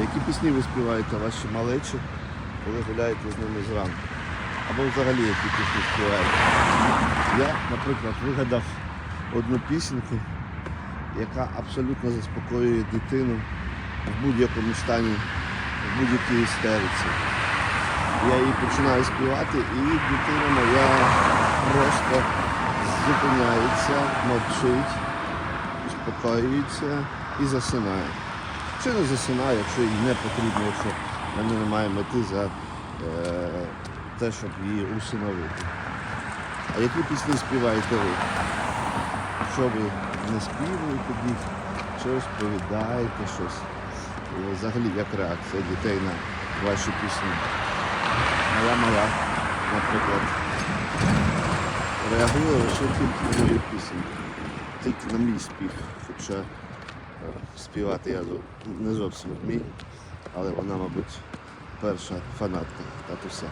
Які пісні ви співаєте ваші малечі, коли гуляєте з ними зранку? Або взагалі які пісні співаєте? Я, наприклад, вигадав одну пісеньку, яка абсолютно заспокоює дитину в будь-якому стані, в будь-якій істериці. Я її починаю співати, і дитина моя просто зупиняється, мовчить, успокоюється і засинає. Чи не засинає, якщо їй не потрібно, якщо в мене немає мети за е, те, щоб її усиновити. А які пісні співаєте ви? Що ви не співаєте їх, чи розповідаєте щось? Взагалі як реакція дітей на ваші пісні? Моя мала, наприклад, реагує лише тільки на мою пісню, тільки на мій спів. Хоча е, співати я не зовсім вмію, але вона, мабуть, перша фанатка татуся.